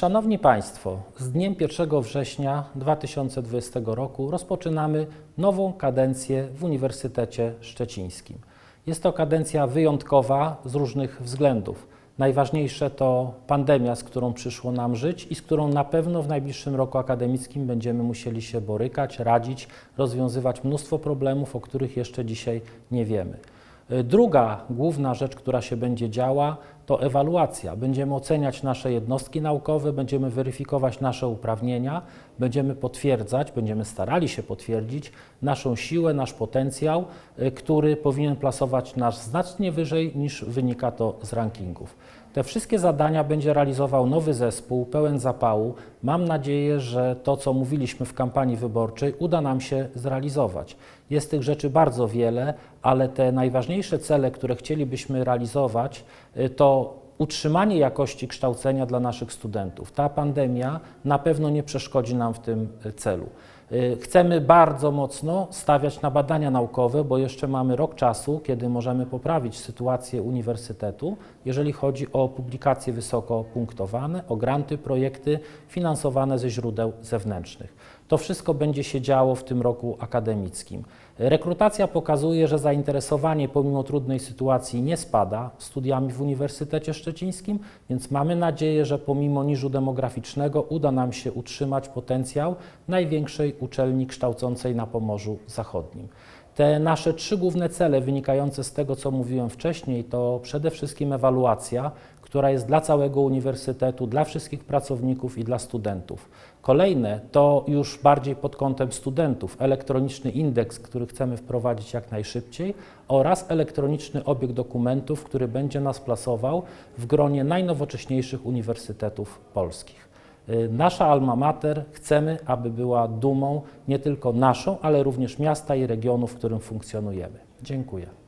Szanowni Państwo, z dniem 1 września 2020 roku rozpoczynamy nową kadencję w Uniwersytecie Szczecińskim. Jest to kadencja wyjątkowa z różnych względów. Najważniejsze to pandemia, z którą przyszło nam żyć i z którą na pewno w najbliższym roku akademickim będziemy musieli się borykać, radzić, rozwiązywać mnóstwo problemów, o których jeszcze dzisiaj nie wiemy. Druga główna rzecz, która się będzie działa, to ewaluacja. Będziemy oceniać nasze jednostki naukowe, będziemy weryfikować nasze uprawnienia, będziemy potwierdzać, będziemy starali się potwierdzić naszą siłę, nasz potencjał, y, który powinien plasować nas znacznie wyżej niż wynika to z rankingów. Te wszystkie zadania będzie realizował nowy zespół, pełen zapału. Mam nadzieję, że to, co mówiliśmy w kampanii wyborczej, uda nam się zrealizować. Jest tych rzeczy bardzo wiele, ale te najważniejsze cele, które chcielibyśmy realizować, y, to utrzymanie jakości kształcenia dla naszych studentów. Ta pandemia na pewno nie przeszkodzi nam w tym y, celu. Y, Chcemy bardzo mocno stawiać na badania naukowe, bo jeszcze mamy rok czasu, kiedy możemy poprawić sytuację uniwersytetu, jeżeli chodzi o publikacje wysoko punktowane, o granty, projekty finansowane ze źródeł zewnętrznych. To wszystko będzie się działo w tym roku akademickim. Rekrutacja pokazuje, że zainteresowanie pomimo trudnej sytuacji nie spada studiami w Uniwersytecie Szczecińskim, więc mamy nadzieję, że pomimo niżu demograficznego uda nam się utrzymać potencjał największej uczelni kształcącej na Pomorzu Zachodnim. Te nasze trzy główne cele wynikające z tego, co mówiłem wcześniej, to przede wszystkim ewaluacja, która jest dla całego uniwersytetu, dla wszystkich pracowników i dla studentów. Kolejne to już bardziej pod kątem studentów elektroniczny indeks, który chcemy wprowadzić jak najszybciej oraz elektroniczny obieg dokumentów, który będzie nas plasował w gronie najnowocześniejszych uniwersytetów polskich. Y, Nasza alma mater chcemy, aby była dumą nie tylko naszą, ale również miasta i regionu, w którym funkcjonujemy. Dziękuję.